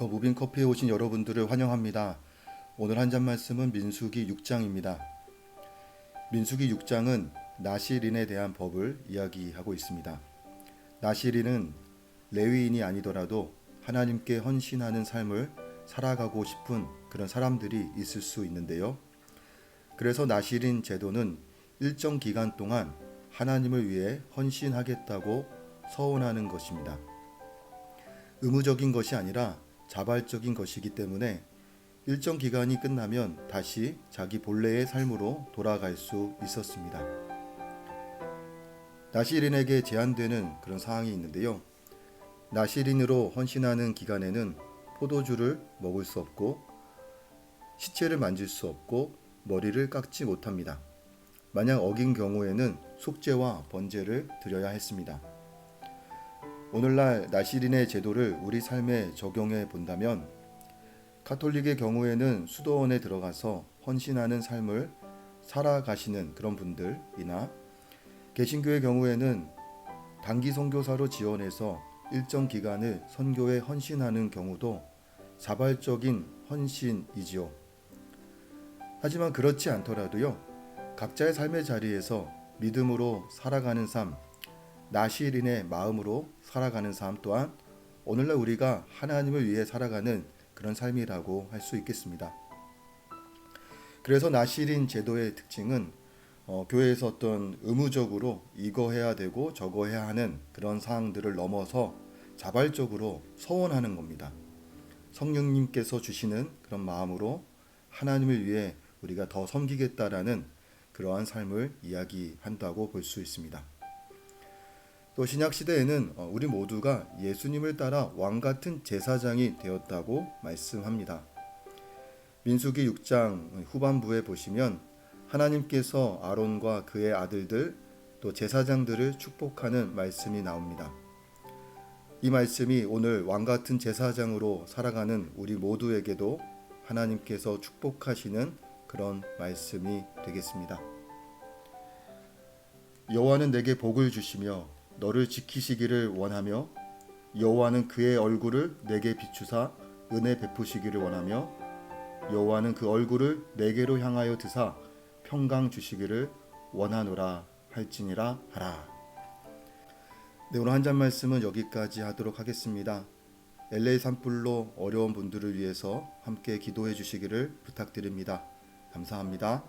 더 무빙 커피에 오신 여러분들을 환영합니다. 오늘 한 잔 말씀은 민수기 6장입니다. 민수기 6장은 나시린에 대한 법을 이야기하고 있습니다. 나시린은 레위인이 아니더라도 하나님께 헌신하는 삶을 살아가고 싶은 그런 사람들이 있을 수 있는데요. 그래서 나시린 제도는 일정 기간 동안 하나님을 위해 헌신하겠다고 서원하는 것입니다. 의무적인 것이 아니라 자발적인 것이기 때문에 일정 기간이 끝나면 다시 자기 본래의 삶으로 돌아갈 수 있었습니다. 나시린에게 제한되는 그런 사항이 있는데요. 나시린으로 헌신하는 기간에는 포도주를 먹을 수 없고 시체를 만질 수 없고 머리를 깎지 못합니다. 만약 어긴 경우에는 속죄와 번제를 드려야 했습니다. 오늘날 나시린의 제도를 우리 삶에 적용해 본다면 카톨릭의 경우에는 수도원에 들어가서 헌신하는 삶을 살아가시는 그런 분들이나 개신교의 경우에는 단기 선교사로 지원해서 일정 기간을 선교에 헌신하는 경우도 자발적인 헌신이지요. 하지만 그렇지 않더라도요. 각자의 삶의 자리에서 믿음으로 살아가는 삶, 나시린의 마음으로 살아가는 삶 또한 오늘날 우리가 하나님을 위해 살아가는 그런 삶이라고 할 수 있겠습니다. 그래서 나시린 제도의 특징은 어, 교회에서 어떤 의무적으로 이거 해야 되고 저거 해야 하는 그런 사항들을 넘어서 자발적으로 서원하는 겁니다. 성령님께서 주시는 그런 마음으로 하나님을 위해 우리가 더 섬기겠다라는 그러한 삶을 이야기한다고 볼 수 있습니다. 또 신약 시대에는 어, 우리 모두가 예수님을 따라 왕 같은 제사장이 되었다고 말씀합니다. 민수기 6장 후반부에 보시면 하나님께서 아론과 그의 아들들 또 제사장들을 축복하는 말씀이 나옵니다. 이 말씀이 오늘 왕 같은 제사장으로 살아가는 우리 모두에게도 하나님께서 축복하시는 그런 말씀이 되겠습니다. 여호와는 내게 복을 주시며 너를 지키시기를 원하며 여호와는 그의 얼굴을 내게 비추사 은혜 베푸시기를 원하며 여호와는 그 얼굴을 내게로 향하여 드사 평강 주시기를 원하노라 할지니라 하라. 네, 오늘 한 잔 말씀은 여기까지 하도록 하겠습니다. LA 산불로 어려운 분들을 위해서 함께 기도해 주시기를 부탁드립니다. 감사합니다.